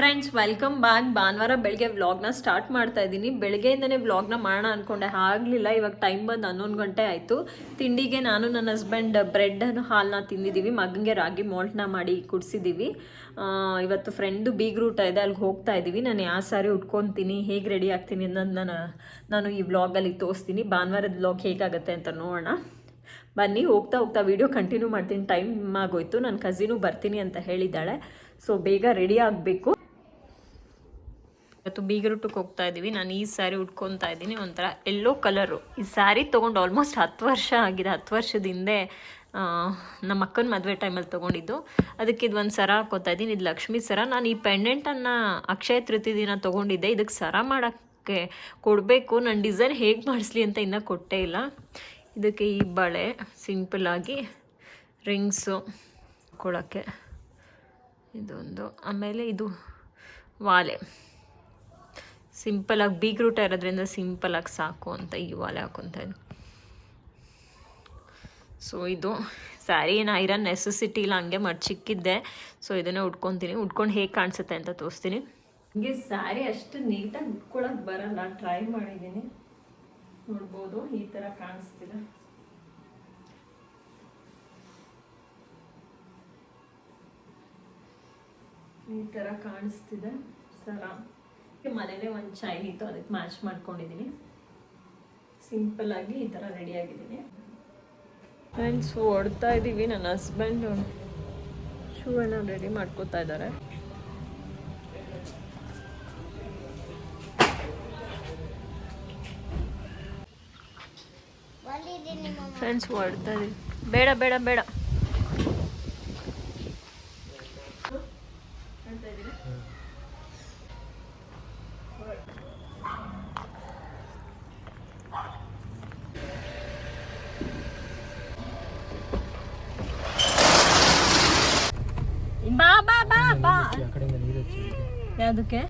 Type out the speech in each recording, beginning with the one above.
Friends welcome back ಭಾನುವಾರ ಬೆಳಗ್ಗೆ ವ್ಲಾಗ್ನ ಸ್ಟಾರ್ಟ್ ಮಾಡ್ತಾ ಇದ್ದೀನಿ. ಬೆಳಗ್ಗೆಯಿಂದನೇ ವ್ಲಾಗ್ನ ಮಾಡೋಣ ಅಂದ್ಕೊಂಡೆ ಆಗಲಿಲ್ಲ, ಇವಾಗ ಟೈಮ್ ಬಂದು ಹನ್ನೊಂದು ಗಂಟೆ ಆಯಿತು. ತಿಂಡಿಗೆ ನಾನು, ನನ್ನ ಹಸ್ಬೆಂಡ್ ಬ್ರೆಡ್ಡನ್ನು ಹಾಲನ್ನ ತಿಂದಿದ್ದೀವಿ ಮಗನಿಗೆ ರಾಗಿ ಮೋಲ್ಟ್ನ ಮಾಡಿ ಕುಡಿಸಿದ್ದೀವಿ ಇವತ್ತು ಫ್ರೆಂಡು ಬೀಗ್ ರೂಟ ಇದೆ ಅಲ್ಲಿಗೆ ಹೋಗ್ತಾ ಇದ್ದೀವಿ ನಾನು ಯಾವ ಸಾರಿ ಉಟ್ಕೊತೀನಿ, ಹೇಗೆ ರೆಡಿ ಆಗ್ತೀನಿ ಅನ್ನೋದು ನಾನು ನಾನು ಈ ವ್ಲಾಗಲ್ಲಿ ತೋರಿಸ್ತೀನಿ. ಭಾನುವಾರದ ವ್ಲಾಗ್ ಹೇಗಾಗುತ್ತೆ ಅಂತ ನೋಡೋಣ. ಬನ್ನಿ, ಹೋಗ್ತಾ ಹೋಗ್ತಾ ವಿಡಿಯೋ ಕಂಟಿನ್ಯೂ ಮಾಡ್ತೀನಿ. ಟೈಮ್ ಆಗೋಯ್ತು. ನನ್ನ ಕಸಿನು ಬರ್ತೀನಿ ಅಂತ ಹೇಳಿದ್ದಾಳೆ. ಸೊ ಬೇಗ ರೆಡಿ ಆಗಬೇಕು. ಇವತ್ತು ಬೀಗರುಟಕ್ಕೆ ಹೋಗ್ತಾ ಇದ್ದೀವಿ ನಾನು ಈ ಸ್ಯಾರಿ ಉಟ್ಕೊತಾ ಇದ್ದೀನಿ ಒಂಥರ ಎಲ್ಲೋ ಕಲರು ಈ ಸ್ಯಾರಿ ತೊಗೊಂಡು ಆಲ್ಮೋಸ್ಟ್ ಹತ್ತು ವರ್ಷ ಆಗಿದೆ. ಹತ್ತು ವರ್ಷದ ಹಿಂದೆ ನಮ್ಮ ಅಕ್ಕನ ಮದುವೆ ಟೈಮಲ್ಲಿ ತೊಗೊಂಡಿದ್ದು. ಅದಕ್ಕೆ ಇದು ಒಂದು ಸರ ಹಾಕೋತಾ ಇದ್ದೀನಿ ಇದು ಲಕ್ಷ್ಮಿ ಸರ. ನಾನು ಈ ಪೆಂಡೆಂಟನ್ನು ಅಕ್ಷಯ ತೃತೀಯ ದಿನ ತೊಗೊಂಡಿದ್ದೆ. ಇದಕ್ಕೆ ಸರ ಮಾಡೋಕ್ಕೆ ಕೊಡಬೇಕು. ನಾನು ಡಿಸೈನ್ ಹೇಗೆ ಮಾಡಿಸ್ಲಿ ಅಂತ ಇನ್ನೂ ಕೊಟ್ಟೇ ಇಲ್ಲ. ಇದಕ್ಕೆ ಈ ಬಳೆ ಸಿಂಪಲ್ಲಾಗಿ ರಿಂಗ್ಸು ಕೊಡೋಕ್ಕೆ ಇದೊಂದು. ಆಮೇಲೆ ಇದು ವಾಲೆ. ಸಿಂಪಲಾಗಿ ಬೀಗ್ ರೂಟ ಇರೋದ್ರಿಂದ ಆಗಿ ಸಾಕು ಅಂತ ಈ ವಾಲೆ ಸೊ ಇದು ಸ್ಯಾರಿ ಏನು ಐರನ್ ನೆಸೆಸಿಟಿ ಇಲ್ಲ, ಹಂಗೆ ಮಡ್ಚಿಕ್ಕಿದ್ದೆ ಸೊ ಇದನ್ನೇ ಉಟ್ಕೊತೀನಿ. ಉಟ್ಕೊಂಡು ಹೇಗೆ ಕಾಣಿಸುತ್ತೆ ಅಂತ ತೋರಿಸ್ತೀನಿ. ಹಂಗೆ ಸ್ಯಾರಿ ಅಷ್ಟು ನೀಟಾಗಿ ಉಟ್ಕೊಳಕ್ಕೆ ಬರಲ್ಲ. ಟ್ರೈ ಮಾಡಿದ್ದೀನಿ. ನೋಡ್ಬೋದು, ಈ ಥರ ಕಾಣಿಸ್ತಿದೆ. ಈ ಥರ ಕಾಣಿಸ್ತಿದೆ. ಸರ. ಮನೇಲೆ ಒಂದು ಚಾಯ್ ಇತ್ತು ಅದಕ್ಕೆ ಮ್ಯಾಚ್ ಮಾಡ್ಕೊಂಡಿದ್ದೀನಿ ಸಿಂಪಲ್ ಆಗಿ ಈ ಥರ ರೆಡಿ ಆಗಿದ್ದೀನಿ. ಫ್ರೆಂಡ್ಸ್ ಹೊಡ್ತಾ ಇದ್ದೀವಿ ನನ್ನ ಹಸ್ಬೆಂಡ್ ಶೂ ಎಲ್ಲ ರೆಡಿ ಮಾಡ್ಕೋತಾ ಇದ್ದಾರೆ. ಫ್ರೆಂಡ್ಸ್ ಹೊಡ್ತಾ ಇದ್ದೀವಿ ಬೇಡ ಬೇಡ ಬೇಡ. ಬಾ ಬಾ ಬಾ ಬಾ ಯಾವುದಕ್ಕೆ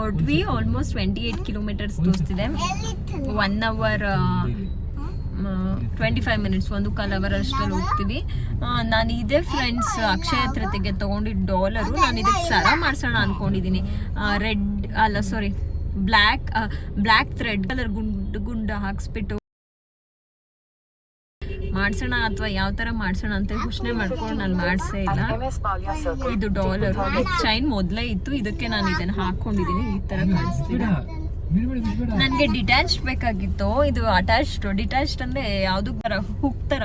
ಓಡ್ವಿ almost twenty eight kilometres ತೋರಿಸ್ತಿದೆ. One hour twenty five minutes ಒಂದು ಕಾಲ್ ಅವರ್ ಅಷ್ಟರಲ್ಲಿ ಹೋಗ್ತೀವಿ ನಾನು ಇದೇ ಫ್ರೆಂಡ್ಸ್ ಅಕ್ಷಯ ತೃತೀಯಗೆ ತೊಗೊಂಡಿದ್ದ ಡಾಲರು ನಾನು ಇದಕ್ಕೆ ಸರ ಮಾಡಿಸೋಣ ಅಂದ್ಕೊಂಡಿದ್ದೀನಿ ರೆಡ್ ಅಲ್ಲ sorry black black thread colour ಗುಂಡು ಗುಂಡು ಹಾಕ್ಸ್ಬಿಟ್ಟು ಮಾಡ್ಸೋಣ ಅಥವಾ ಯಾವ ತರ ಮಾಡ್ಸೋಣ ಅಂತ ಯೋಚನೆ ಮಾಡ್ಕೊಂಡು ನಾನು ಮಾಡಿಸೇ ಇಲ್ಲ. ಇದು ಡಾಲರ್ ಚೈನ್ ಮೊದಲೇ ಇತ್ತು ಇದಕ್ಕೆ ನಾನು ಇದನ್ನ ಹಾಕೊಂಡಿದ್ದೀನಿ ಈ ತರ ಕಾಣಿಸ್ತೀನಿ ನನಗೆ ಡಿಟ್ಯಾಚ್ ಬೇಕಾಗಿತ್ತು. ಇದು ಅಟ್ಯಾಚ್ಡ್ ಡಿಟ್ಯಾಚ್ಡ್ ಅಂದರೆ ಯಾವುದು ಥರ ಹುಕ್ ಥರ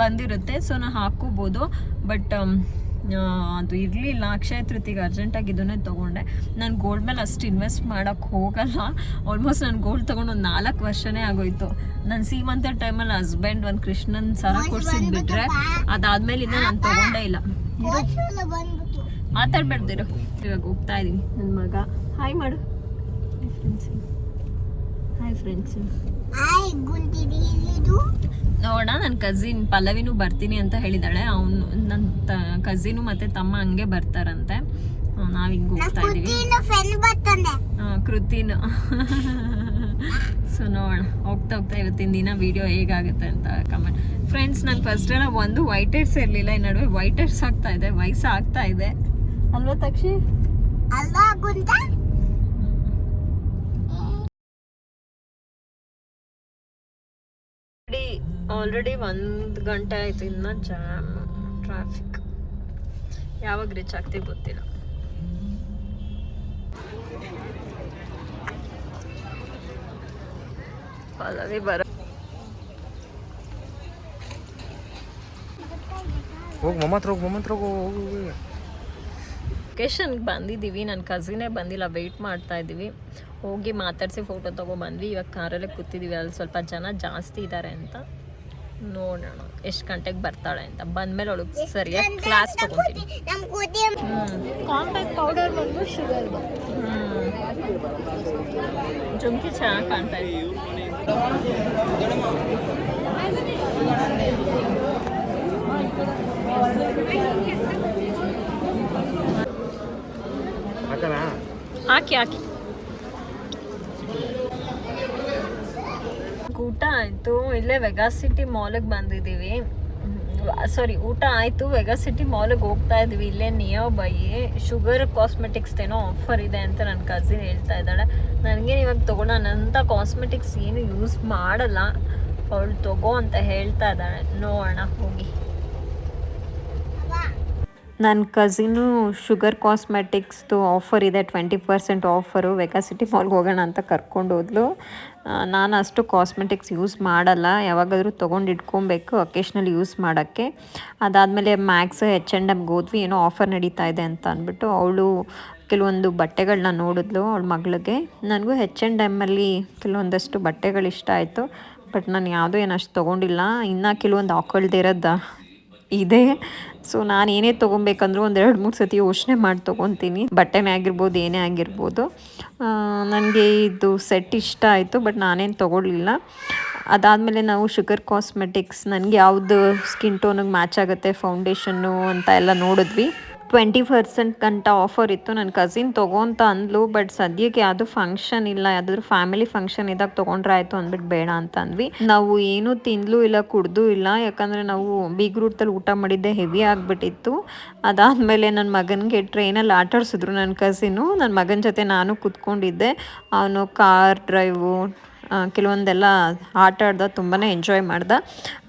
ಬಂದಿರುತ್ತೆ ಸೊ ನಾನು ಹಾಕೋಬಹುದು ಬಟ್ ಅದು ಇರಲಿಲ್ಲ. ಅಕ್ಷಯ ತೃತಿಗೆ ಅರ್ಜೆಂಟಾಗಿ ಇದನ್ನೇ ತೊಗೊಂಡೆ. ನಾನು ಗೋಲ್ಡ್ ಮೇಲೆ ಅಷ್ಟು ಇನ್ವೆಸ್ಟ್ ಮಾಡೋಕ್ಕೆ ಹೋಗಲ್ಲ. ಆಲ್ಮೋಸ್ಟ್ ನಾನು ಗೋಲ್ಡ್ ತೊಗೊಂಡು ಒಂದು ನಾಲ್ಕು ವರ್ಷನೇ ಆಗೋಯ್ತು. ನನ್ನ ಸೀಮಂತ ಟೈಮಲ್ಲಿ ಹಸ್ಬೆಂಡ್ ಒಂದು ಕೃಷ್ಣನ ಸರ ಕೊಡ್ಸಿದ್ ಬಿಟ್ರೆ ಅದಾದ್ಮೇಲಿಂದ ನಾನು ತೊಗೊಂಡೇ ಇಲ್ಲ. ಮಾತಾಡ್ಬೇಡ್ದಿರು. ಇವಾಗ ಹೋಗ್ತಾ ಇದ್ದೀನಿ ನನ್ನ ಮಗ. ಹಾಯ್ ಮಾಡು. ಹಾಯ್ ಫ್ರೆಂಡ್ಸ್ ನೋಡೋಣ ನನ್ನ ಕಸಿನ್ ಪಲ್ಲವಿನೂ ಬರ್ತೀನಿ ಅಂತ ಹೇಳಿದಾಳೆ. ಅವನು ನನ್ನ ಕಸಿನು ಮತ್ತೆ ತಮ್ಮ ಹಂಗೆ ಬರ್ತಾರಂತೆ. ನಾವು ಹಿಂಗೆ ಹೋಗ್ತಾ ಇದೀವಿ ಕೃತಿನು ಸೊ ನೋಡೋಣ. ಹೋಗ್ತಾ ಹೋಗ್ತಾ ಇವತ್ತಿನ ದಿನ ವಿಡಿಯೋ ಹೇಗಾಗುತ್ತೆ ಅಂತ ಕಮೆಂಟ್ ಫ್ರೆಂಡ್ಸ್ ನಂಗೆ ಫಸ್ಟ್ ಎಲ್ಲ ಒಂದು ವೈಟ್ ಹೆಡ್ಸ್ ಇರಲಿಲ್ಲ. ಈ ನಡುವೆ ವೈಟ್ ಹೆಡ್ಸ್ ಆಗ್ತಾ ಇದೆ ವಯಸ್ಸಾಗ್ತಾ ಇದೆ. ಅಲ್ವಾ ತಕ್ಷಿ? ಆಲ್ರೆಡಿ ಆಲ್ರೆಡಿ ಒಂದು ಗಂಟೆ ಆಯ್ತು ಇನ್ನೂ ಜಾಮ್ ಟ್ರಾಫಿಕ್ ಯಾವಾಗ ರೀಚ್ ಆಗ್ತೀವಿ ಗೊತ್ತಿಲ್ಲ. ಪಲ್ಲವಿ ಬರ ಹೋಗಿ ಮಮ್ಮ ಹತ್ರ ಹೋಗಿ ಮಮ್ಮ ಹತ್ರ ಹೋಗು ಹೋಗು ಹೋಗು. ಲೊಕೇಶನ್ಗೆ ಬಂದಿದ್ದೀವಿ ನನ್ನ ಕಸಿನೇ ಬಂದಿಲ್ಲ ವೆಯ್ಟ್ ಮಾಡ್ತಾ ಇದ್ದೀವಿ. ಹೋಗಿ ಮಾತಾಡಿಸಿ ಫೋಟೋ ತೊಗೊಬಂದ್ವಿ ಇವಾಗ ಕಾರಲ್ಲೇ ಕೂತಿದ್ದೀವಿ ಅಲ್ಲಿ ಸ್ವಲ್ಪ ಜನ ಜಾಸ್ತಿ ಇದ್ದಾರೆ ಅಂತ. ನೋಡೋಣ. ಎಷ್ಟು ಗಂಟೆಗೆ ಬರ್ತಾಳೆ ಅಂತ. ಬಂದ್ಮೇಲೆ ಅವಳಿಗೆ ಸರಿಯಾಗಿ ಕ್ಲಾಸ್ ತೊಗೊತೀನಿ. ಕಾಂಪ್ಯಾಕ್ಟ್ ಪೌಡರ್ ಬಂದು ಶುಗರ್ ಜುಮ್ಕಿ ಚೆನ್ನಾಗಿ ಕಾಣ್ತಾ ಹಾಕಿ ಹಾಕಿ. ಊಟ ಆಯಿತು, ಇಲ್ಲೇ ವೆಗಾ ಸಿಟಿ ಮಾಲಿಗೆ ಬಂದಿದ್ದೀವಿ. ಸಾರಿ ಊಟ ಆಯಿತು ವೆಗಾ ಸಿಟಿ ಮಾಲಿಗೆ ಹೋಗ್ತಾ ಇದ್ವಿ. ಇಲ್ಲೇ ನಿಯರ್ ಬೈ ಶುಗರ್ ಕಾಸ್ಮೆಟಿಕ್ಸ್ ಏನೋ ಆಫರ್ ಇದೆ ಅಂತ ನನ್ನ ಕಸಿನ್ ಹೇಳ್ತಾ ಇದ್ದಾಳೆ. ನನಗೆ ಇವಾಗ ತೊಗೊಳೋಣ ಅಂತ ಕಾಸ್ಮೆಟಿಕ್ಸ್ ಏನು ಯೂಸ್ ಮಾಡಲ್ಲ. ಅವಳು ತಗೋ ಅಂತ ಹೇಳ್ತಾ ಇದ್ದಾಳೆ. ನೋಡೋಣ, ಹೋಗಿ. ನನ್ನ ಕಸಿನು ಶುಗರ್ ಕಾಸ್ಮೆಟಿಕ್ಸ್ದು ಆಫರ್ ಇದೆ twenty percent offer Vega City ಮಾಲ್ಗೆ ಹೋಗೋಣ ಅಂತ ಕರ್ಕೊಂಡು ಹೋದ್ಲು. ನಾನು ಅಷ್ಟು ಕಾಸ್ಮೆಟಿಕ್ಸ್ ಯೂಸ್ ಮಾಡಲ್ಲ, ಯಾವಾಗಾದರೂ ತೊಗೊಂಡು ಇಟ್ಕೊಬೇಕು ಯೂಸ್ ಮಾಡೋಕ್ಕೆ. ಅದಾದಮೇಲೆ ಮ್ಯಾಕ್ಸ್ ಹೆಚ್ ಆ್ಯಂಡ್ ಎಮ್ಗೆ ಹೋದ್ವಿ, ಏನೋ ಆಫರ್ ನಡೀತಾ ಇದೆ ಅಂತ ಅಂದ್ಬಿಟ್ಟು ಅವಳು ಕೆಲವೊಂದು ಬಟ್ಟೆಗಳನ್ನ ನೋಡಿದ್ಲು ಅವಳ ಮಗಳಿಗೆ. ನನಗೂ ಹೆಚ್ ಆ್ಯಂಡ್ ಎಮ್ಮಲ್ಲಿ ಕೆಲವೊಂದಷ್ಟು ಬಟ್ಟೆಗಳು ಇಷ್ಟ ಆಯಿತು, ಬಟ್ ನಾನು ಯಾವುದೂ ಏನಷ್ಟು ಅಷ್ಟು ತೊಗೊಂಡಿಲ್ಲ. ಇನ್ನು ಕೆಲವೊಂದು ಹಾಕೊಳ್ದಿರೋದ ಇದೆ. ಸೊ ನಾನು ಏನೇ ತೊಗೊಬೇಕಂದ್ರೂ ಒಂದು ಎರಡು ಮೂರು ಸತಿ ಯೋಚನೆ ಮಾಡಿ ತೊಗೊತೀನಿ. ಬಟ್ಟೆನೇ ಆಗಿರ್ಬೋದು, ಏನೇ ಆಗಿರ್ಬೋದು. ನನಗೆ ಇದು ಸೆಟ್ ಇಷ್ಟ ಆಯಿತು ಬಟ್ ನಾನೇನು ತೊಗೊಳ್ಳಿಲ್ಲ ಅದಾದಮೇಲೆ ನಾವು ಶುಗರ್ ಕಾಸ್ಮೆಟಿಕ್ಸ್ ನನಗೆ ಯಾವುದು ಸ್ಕಿನ್ ಟೋನಿಗೆ ಮ್ಯಾಚ್ ಆಗುತ್ತೆ ಫೌಂಡೇಶನ್ನು ಅಂತ ಎಲ್ಲ ನೋಡಿದ್ವಿ. ಟ್ವೆಂಟಿ ಪರ್ಸೆಂಟ್ ಗಂಟ ಆಫರ್ ಇತ್ತು. ನನ್ನ ಕಸಿನ್ ತಗೋ ಅಂತ ಅಂದ್ಲು ಬಟ್ ಸದ್ಯಕ್ಕೆ ಯಾವುದು ಫಂಕ್ಷನ್ ಇಲ್ಲ, ಯಾವ್ದಾದ್ರು ಫ್ಯಾಮಿಲಿ ಫಂಕ್ಷನ್ ಇದ್ದಾಗ ತೊಗೊಂಡ್ರೆ ಆಯಿತು ಅಂದ್ಬಿಟ್ಟು ಬೇಡ ಅಂತ ಅಂದ್ವಿ. ನಾವು ಏನೂ ತಿಂದ್ಲೂ ಇಲ್ಲ, ಕುಡ್ದು ಇಲ್ಲ, ಯಾಕಂದರೆ ನಾವು ಬೀಗ್ರೂಟಲ್ಲಿ ಊಟ ಮಾಡಿದ್ದೆ ಹೆವಿ ಆಗಿಬಿಟ್ಟಿತ್ತು. ಅದಾದಮೇಲೆ ನನ್ನ ಮಗನಿಗೆ ಟ್ರೈನಲ್ಲಿ ಆಟಾಡ್ಸಿದ್ರು ನನ್ನ ಕಸಿನು ನನ್ನ ಮಗನ ಜೊತೆ ನಾನು ಕೂತ್ಕೊಂಡಿದ್ದೆ. ಅವನು ಕಾರ್ ಡ್ರೈವು ಕೆಲವೊಂದೆಲ್ಲ ಆಟ ಆಡ್ದ ತುಂಬಾ ಎಂಜಾಯ್ ಮಾಡ್ದ.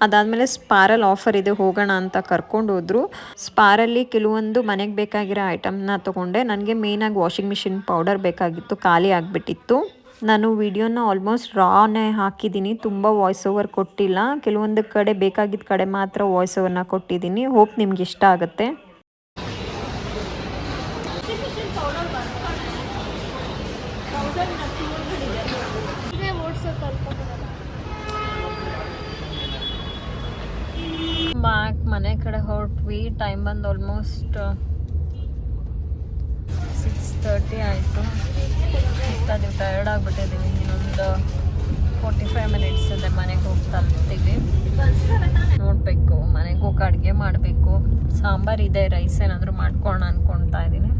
ಅದಾದಮೇಲೆ ಸ್ಪಾರಲ್ಲಿ ಆಫರ್ ಇದೆ, ಹೋಗೋಣ ಅಂತ ಕರ್ಕೊಂಡು ಹೋದ್ರು. ಸ್ಪಾರಲ್ಲಿ ಕೆಲವೊಂದು ಮನೆಗೆ ಬೇಕಾಗಿರೋ ಐಟಮ್ನ ತೊಗೊಂಡೆ. ನನಗೆ ಮೇಯ್ನಾಗಿ ವಾಷಿಂಗ್ ಮಿಷಿನ್ ಪೌಡರ್ ಬೇಕಾಗಿತ್ತು, ಖಾಲಿ ಆಗಿಬಿಟ್ಟಿತ್ತು. ನಾನು ವಿಡಿಯೋನ ಆಲ್ಮೋಸ್ಟ್ ರಾನೇ ಹಾಕಿದ್ದೀನಿ ತುಂಬ ವಾಯ್ಸ್ ಓವರ್ ಕೊಟ್ಟಿಲ್ಲ. ಕೆಲವೊಂದು ಕಡೆ ಬೇಕಾಗಿದ್ದ ಕಡೆ ಮಾತ್ರ ವಾಯ್ಸ್ ಓವರ್ನ ಕೊಟ್ಟಿದ್ದೀನಿ ಹೋಪ್ ನಿಮ್ಗೆ ಇಷ್ಟ ಆಗುತ್ತೆ. ಬ್ಯಾಕ್ ಮನೆ ಕಡೆ ಹೊರಟ್ವಿ ಟೈಮ್ ಬಂದು ಆಲ್ಮೋಸ್ಟ್ ಸಿಕ್ಸ್ ತರ್ಟಿ ಆಯಿತು. ಟೈರ್ಡ್ ಟಯರ್ಡ್ ಆಗಿಬಿಟ್ಟಿದ್ದೀವಿ ಇನ್ನೊಂದು ಫೋರ್ಟಿ ಫೈವ್ ಮಿನಿಟ್ಸ್ ಇದೆ ಮನೆಗೆ ಹೋಗಿ ತಲುಪ್ತೀವಿ ನೋಡಬೇಕು, ಮನೆಗೆ ಹೋಗಿ ಅಡುಗೆ ಮಾಡಬೇಕು. ಸಾಂಬಾರು ಇದೆ ರೈಸ್ ಏನಾದರೂ ಮಾಡ್ಕೊಳ್ಳೋಣ ಅಂದ್ಕೊಳ್ತಾ ಇದ್ದೀನಿ.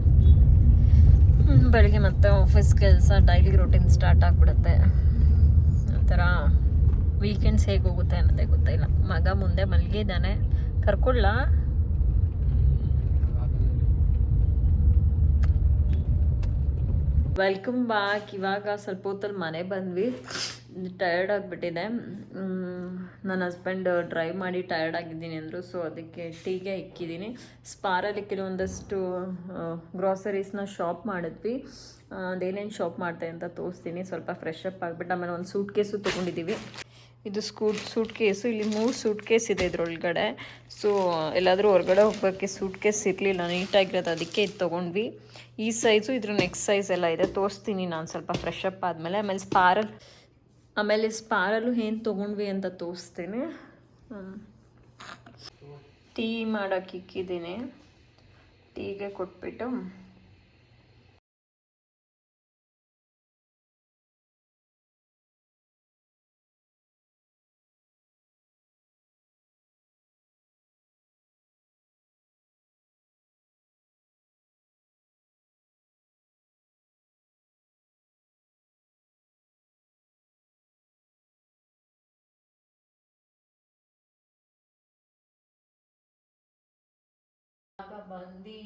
ಬೆಳಿಗ್ಗೆ ಮತ್ತೆ ಆಫೀಸ್ ಕೆಲಸ ಡೈಲಿ ರೂಟೀನ್ ಸ್ಟಾರ್ಟ್ ಆಗಿಬಿಡುತ್ತೆ. ಒಂಥರ ಥರ ವೀಕೆಂಡ್ಸ್ ಹೇಗೆ ಹೋಗುತ್ತೆ ಅನ್ನೋದೇ ಗೊತ್ತಿಲ್ಲ. ಮಗ ಮುಂದೆ ಮಲಗಿದ್ದಾನೆ. ಕರ್ಕೊಳ್ಳ. ವೆಲ್ಕಮ್ ಬ್ಯಾಕ್ ಇವಾಗ ಸ್ವಲ್ಪ ಹೊತ್ತಲ್ಲಿ ಮನೆ ಬಂದ್ವಿ. ಟಯರ್ಡ್ ಆಗಿಬಿಟ್ಟಿದೆ. ನನ್ನ ಹಸ್ಬೆಂಡ್ ಡ್ರೈವ್ ಮಾಡಿ ಟಯರ್ಡ್ ಆಗಿದ್ದೀನಿ ಅಂದರು ಸೊ ಅದಕ್ಕೆ ಟೀಗೆ ಇಕ್ಕಿದ್ದೀನಿ. ಸ್ಪಾರಲ್ಲಿ ಕೆಲವೊಂದಷ್ಟು ಗ್ರಾಸರೀಸ್ನ ಶಾಪ್ ಮಾಡಿದ್ವಿ. ಅದೇನೇನು ಶಾಪ್ ಮಾಡ್ತೆ ಅಂತ ತೋರಿಸ್ತೀನಿ. ಸ್ವಲ್ಪ ಫ್ರೆಶ್ ಅಪ್ ಆಗಿಬಿಟ್ಟು ಆಮೇಲೆ ಒಂದು ಸೂಟ್ ಕೇಸು ತೊಗೊಂಡಿದ್ದೀವಿ ಇದು ಸ್ಕೂಟ್ ಸೂಟ್ ಕೇಸು ಇಲ್ಲಿ ಮೂರು ಸೂಟ್ ಕೇಸ್ ಇದೆ ಇದ್ರೊಳಗಡೆ. ಸೊ ಎಲ್ಲಾದರೂ ಹೊರಗಡೆ ಹೋಗೋಕ್ಕೆ ಸೂಟ್ ಕೇಸ್ ಇರಲಿಲ್ಲ, ನೀಟಾಗಿರೋದು ಅದಕ್ಕೆ ಇದು ತೊಗೊಂಡ್ವಿ. ಈ ಸೈಜು ಇದ್ರ ನೆಕ್ಸ್ಟ್ ಸೈಜ್ ಎಲ್ಲ ಇದೆ. ತೋರಿಸ್ತೀನಿ ನಾನು ಸ್ವಲ್ಪ ಫ್ರೆಶ್ ಅಪ್ ಆದಮೇಲೆ. ಆಮೇಲೆ ಸ್ಪಾರಲ್ ಆಮೇಲೆ ಸ್ಪಾರಲ್ಲೂ ಏನು ತೊಗೊಂಡ್ವಿ ಅಂತ ತೋರಿಸ್ತೇನೆ. ಟೀ ಮಾಡೋಕೆ ಇಕ್ಕಿದ್ದೀನಿ. ಟೀಗೆ ಕೊಟ್ಬಿಟ್ಟು. ಬಂದು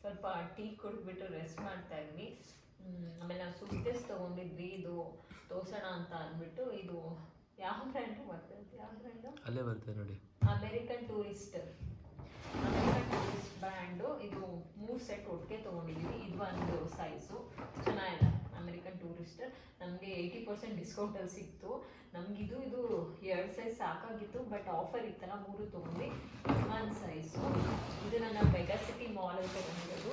ಸ್ವಲ್ಪ ಟೀ ಕುಡಿದ್ಬಿಟ್ಟು ರೆಸ್ಟ್ ಮಾಡ್ತಾ ಇದ್ವಿ. ಆಮೇಲೆ ನಾವು ಸೂಟ್ಕೇಸ್ ತೊಗೊಂಡಿದ್ವಿ. ಇದು ತೋರ್ಸೋಣ ಅಂತ ಅಂದ್ಬಿಟ್ಟು ಇದು ಯಾವ ಬ್ರ್ಯಾಂಡ್ ಬರ್ತೈತೆ ಯಾವ ಬ್ರ್ಯಾಂಡು ಅಲ್ಲೇ ಬರ್ತದೆ ನೋಡಿ. American tourist American tourist brand ಇದು ಮೂರು ಸೆಟ್ ಒಟ್ಟಿಗೆ ತೊಗೊಂಡಿದ್ದೀವಿ ಇದು ಒಂದು ಸೈಜು ಚೆನ್ನಾಗಿದೆ. ಅಮೇರಿಕನ್ ಟೂರಿಸ್ಟ್ ನಮಗೆ ಏಯ್ಟಿ ಪರ್ಸೆಂಟ್ ಡಿಸ್ಕೌಂಟಲ್ಲಿ ಸಿಕ್ತು. ನಮಗಿದು ಇದು ಎರಡು ಸೈಜ್ ಸಾಕಾಗಿತ್ತು ಬಟ್ ಆಫರ್ ಇತ್ತಲ್ಲ, ಮೂರು ತೊಗೊಂಡ್ವಿ. ಒಂದು ಸೈಜು ಇದು ನನ್ನ ಮೆಗಾಸಿಟಿ ಮಾಲಲ್ಲಿ ಬಂದಿರೋದು.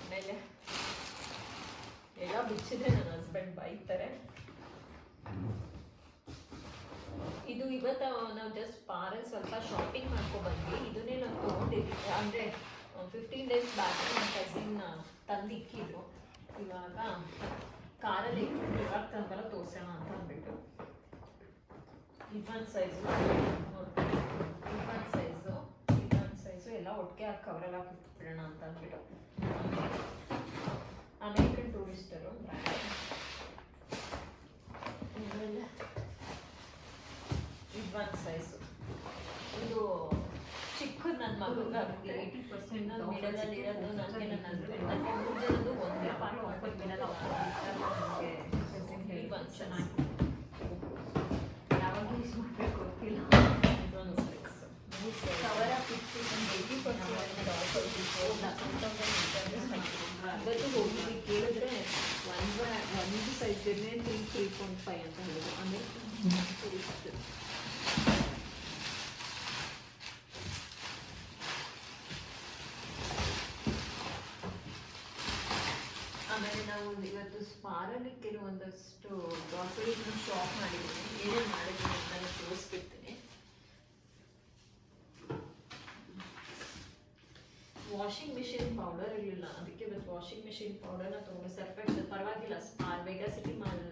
ಆಮೇಲೆ ಎಲ್ಲ ಬಿಚ್ಚಿದ್ರೆ ನನ್ನ ಹಸ್ಬೆಂಡ್ ಬೈತಾರೆ. ಇದು ಇವತ್ತು ನಾವು ಜಸ್ಟ್ ಪಾರಲ್ ಸ್ವಲ್ಪ ಶಾಪಿಂಗ್ ಮಾಡ್ಕೊ ಬಂದ್ವಿ ಇದನ್ನೇ ನಾವು ತೊಗೊಂಡಿದ್ವಿ ಅಂದರೆ ಫಿಫ್ಟೀನ್ ಡೇಸ್ ಬ್ಯಾಕ್ ನನ್ನ ಕಸಿನ್ ತಂದು ಇಕ್ಕಿದ್ರು ಇವಾಗ ಕಾರಲ್ಲಿ ಇವಾಗ ತನಕ ತೋರಿಸೋಣ ಅಂತ ಅಂದ್ಬಿಟ್ಟು. ಇದೊಂದು ಸೈಜು ಇದೊಂದು ಸೈಜು ಇದೊಂದು ಸೈಜು ಎಲ್ಲ ಒಟ್ಟಿಗೆ ಹಾಕಿ ಕವರಲ್ಲಿ ಹಾಕಿಬಿಡೋಣ ಅಂತ ಅಂದ್ಬಿಟ್ಟು. ಅಮೇರಿಕನ್ ಟೂರಿಸ್ಟರು ಬ್ರ್ಯಾಂಡ್ ಸೈಜು ಇದು ಒಂದು ಸೈಜು ಮಗುಗಾಗುತ್ತೆ ಏಯ್ಟಿ ಪರ್ಸೆಂಟ್ ಮಿಡಲಲ್ಲಿ ಇರೋದು ನನಗೆ ನನ್ನ ಹಸ್ಬೆಂಡ್ ನನಗೆ ಮೂರು ಜನದ್ದು ಒಂದೇ ಪಾರ್ಟ್ ಆಫರ್ ಮಿಡಲ್ ನನಗೆ ಹೇಳಿ ಬಂದು ಚೆನ್ನಾಗಿ ಯಾವಾಗ ಯೂಸ್ ಮಾಡಬೇಕು ಗೊತ್ತಿಲ್ಲ ಇದೊಂದು ಕವರ ಫಿಫ್ಟಿ ಒಂದು ಏಯ್ಟಿ ಪರ್ಸೆಂಟ್ ಆಫರ್ ಇವತ್ತು ಹೋಗಿ ಕೇಳಿದ್ರೆ ಒಂದು ಒಂದು size three three point five ಅಂತ ಹೇಳಿದ್ರು ಅಂದರೆ ಆಮೇಲೆ ನಾವು ಇವತ್ತು ಸ್ಪಾರಲ್ಲಿ ಕೆಲವೊಂದಷ್ಟು ಗ್ರಾಸರೀಸ್ನ ಶಾಪ್ ಮಾಡಿದ್ದೀನಿ. ಏನೇನು ಮಾಡಿದ್ದೀನಿ ಅಂತ ತೋರಿಸ್ಬಿಡ್ತೀನಿ ವಾಷಿಂಗ್ ಮಿಷಿನ್ ಪೌಡರ್ ಇರಲಿಲ್ಲ ಅದಕ್ಕೆ ಇವತ್ತು ವಾಷಿಂಗ್ ಮಿಷಿನ್ ಪೌಡರ್ನ ತೊಗೊಂಡು ಸರ್ಫೆಕ್ಟ್ ಪರವಾಗಿಲ್ಲ. ಸ್ಪಾರ್ ಮೆಗಾ ಸಿಟಿ ಮಾಲ್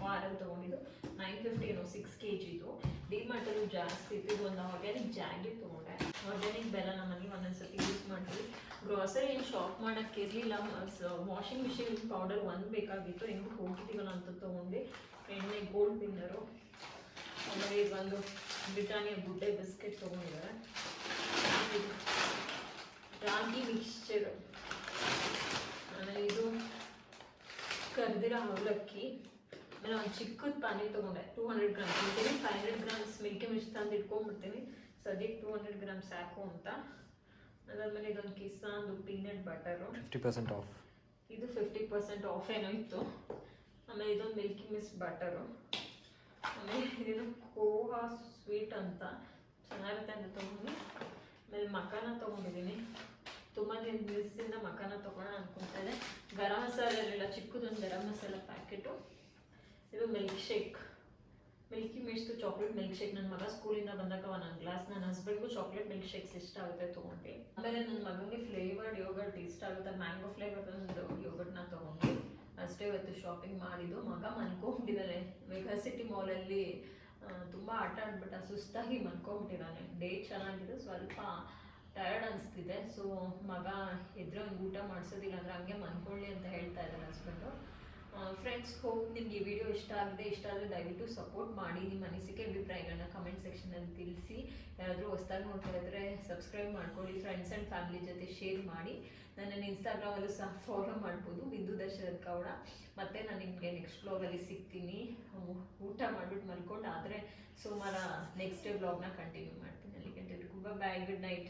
ಸ್ಪಾರಲ್ಲಿ ತೊಗೊಂಡಿದ್ದು ನೈನ್ ಫಿಫ್ಟಿ ಏನು ಸಿಕ್ಸ್ ಕೆ ಜಿದು ಡಿಮಾರ್ಟಲ್ಲೂ ಜಾಸ್ತಿ. ಇತ್ತು ಇದು ಒಂದು ಆರ್ಗ್ಯಾನಿಕ್ ಜಾಗಿ ತೊಗೊಂಡೆ. ಆರ್ಗ್ಯಾನಿಕ್ ಬೆಲ್ಲ ನಮ್ಮಲ್ಲಿ ಒಂದೊಂದ್ಸತಿ ಯೂಸ್ ಮಾಡ್ತೀವಿ. ಗ್ರಾಸರಿ ಏನು ಶಾಪ್ ಮಾಡೋಕ್ಕೆ ಇರಲಿಲ್ಲ. ವಾಷಿಂಗ್ ಮಿಷಿನ್ ಪೌಡರ್ ಒಂದು ಬೇಕಾಗಿತ್ತು. ಹೆಂಗೆ ಹೋಗಿದ್ದೀವಲ್ಲ ಅಂತ ತೊಗೊಂಡು. ಎಣ್ಣೆ ಗೋಲ್ಡ್ ಪಿನ್ನರು ಆಮೇಲೆ ಇದು ಒಂದು ಬ್ರಿಟಾನಿಯ ಗುಡ್ಡೆ ಬಿಸ್ಕೆಟ್ ತೊಗೊಂಡಿದ್ದಾರೆ ರಾಗಿ ಮಿಕ್ಸ್ಚರು ಆಮೇಲೆ ಇದು ಕರ್ದಿರ ಅವಲಕ್ಕಿ. ಆಮೇಲೆ ಒಂದು ಚಿಕ್ಕದ ಪಾನಿ ತೊಗೊಂಡೆ. ಟೂ ಹಂಡ್ರೆಡ್ ಗ್ರಾಮ್ಸ್ ಇರ್ತೀನಿ ಫೈವ್ ಹಂಡ್ರೆಡ್ ಗ್ರಾಮ್ಸ್ ಮಿಲ್ಕಿ ಮಿರ್ಚ್ ತಂದು ಇಟ್ಕೊಂಡ್ಬಿಡ್ತೀನಿ. ಸದ್ಯಕ್ಕೆ ಟೂ ಹಂಡ್ರೆಡ್ ಗ್ರಾಮ್ಸ್ ಸಾಕು ಅಂತ. ಅದಾದಮೇಲೆ ಇದೊಂದು ಕಿಸಾಂದು peanut butter. Fifty percent off ಇದು ಫಿಫ್ಟಿ ಪರ್ಸೆಂಟ್ ಆಫ್ ಏನೋ ಇತ್ತು. ಆಮೇಲೆ ಇದೊಂದು ಮಿಲ್ಕಿ ಮಿಸ್ ಬಟರು. ಆಮೇಲೆ ಇದು ಕೋಹಾ ಸ್ವೀಟ್ ಅಂತ. ಚೆನ್ನಾಗಿರುತ್ತೆ ಅಂತ ತೊಗೊಂಡು ಆಮೇಲೆ ಮಕಾನ ತೊಗೊಂಡಿದ್ದೀನಿ. ತುಂಬ ದಿನ ದಿವಸದಿಂದ ಮಕಾನ ತೊಗೊಳ್ಳೋಣ ಅನ್ಕೊತಾ ಇದೆ ಗರಂ ಮಸಾಲೆ ಇರಲಿಲ್ಲ ಚಿಕ್ಕದೊಂದು ಗರಂ ಮಸಾಲ ಪ್ಯಾಕೆಟು ಇದು milk shake Milky Mist chocolate milk shake ನನ್ನ ಮಗ ಸ್ಕೂಲಿಂದ ಬಂದಾಗ ಒಂದೊಂದು ಗ್ಲಾಸ್ ನನ್ನ ಹಸ್ಬೆಂಡ್ಗೂ ಚಾಕ್ಲೇಟ್ ಮಿಲ್ಕ್ ಶೇಕ್ಸ್ ಇಷ್ಟ ಆಗುತ್ತೆ ತೊಗೊಂಡೆ ಆಮೇಲೆ ನನ್ನ ಮಗನಿಗೆ ಫ್ಲೇವರ್ಡ್ ಯೋಗರ್ಟ್ ಇಷ್ಟ ಆಗುತ್ತೆ. ಮ್ಯಾಂಗೋ ಫ್ಲೇವರ್ ಒಂದು ಯೋಗರ್ಟ್ನ ತಗೊಂಡೆ ಅಷ್ಟೇ ಇವತ್ತು ಶಾಪಿಂಗ್ ಮಾಡಿದ್ದು. ಮಗ ಮನ್ಕೊಂಬಿಟ್ಟಿದ್ದಾನೆ ಮೆಗಾ ಸಿಟಿ ಮಾಲಲ್ಲಿ ತುಂಬ ಆಟ ಆಡ್ಬಿಟ್ಟ. ಸುಸ್ತಾಗಿ ಮನ್ಕೊಂಬಿಟ್ಟಿದ್ದಾನೆ ಡೇ ಚೆನ್ನಾಗಿದೆ. ಸ್ವಲ್ಪ ಟಯರ್ಡ್ ಅನಿಸ್ತಿದೆ. ಸೊ ಮಗ ಎದುರು ಊಟ ಮಾಡಿಸೋದಿಲ್ಲ ಅಂದರೆ ಹಂಗೆ ಮನ್ಕೊಳ್ಳಿ ಅಂತ ಹೇಳ್ತಾ ಇದ್ದಾನೆ ಹಸ್ಬೆಂಡು ಫ್ರೆಂಡ್ಸ್ ಹೋಪ್ ನಿಮಗೆ ವಿಡಿಯೋ ಇಷ್ಟ ಆಗಿದೆ. ಇಷ್ಟ ಆದರೆ ದಯವಿಟ್ಟು ಸಪೋರ್ಟ್ ಮಾಡಿ. ನಿಮ್ಮ ಅನಿಸಿಕೆ ಅಭಿಪ್ರಾಯಗಳನ್ನ ಕಮೆಂಟ್ ಸೆಕ್ಷನಲ್ಲಿ ತಿಳಿಸಿ. ಯಾರಾದರೂ ಹೊಸ್ದಾಗಿ ನೋಡ್ತಾ ಸಬ್ಸ್ಕ್ರೈಬ್ ಮಾಡ್ಕೊಳ್ಳಿ. ಫ್ರೆಂಡ್ಸ್ ಆ್ಯಂಡ್ ಫ್ಯಾಮಿಲಿ ಜೊತೆ ಶೇರ್ ಮಾಡಿ. ನನ್ನನ್ನು ಇನ್ಸ್ಟಾಗ್ರಾಮಲ್ಲೂ ಸಹ ಫಾಲೋ ಮಾಡ್ಬೋದು. ಬಿಂದು ದಶರಥ್ ಗೌಡ. ಮತ್ತು ನಾನು ನಿಮಗೆ ನೆಕ್ಸ್ಟ್ ಬ್ಲಾಗಲ್ಲಿ ಸಿಗ್ತೀನಿ. ಊಟ ಮಾಡಿಬಿಟ್ಟು ಮಲ್ಕೊಂಡು. ಆದರೆ ಸೋಮವಾರ ನೆಕ್ಸ್ಟ್ ಡೇ ಬ್ಲಾಗ್ನ ಕಂಟಿನ್ಯೂ ಮಾಡ್ತೀನಿ. ಅಲ್ಲಿಗೆ ಬಾಯ್ ಗುಡ್ ನೈಟ್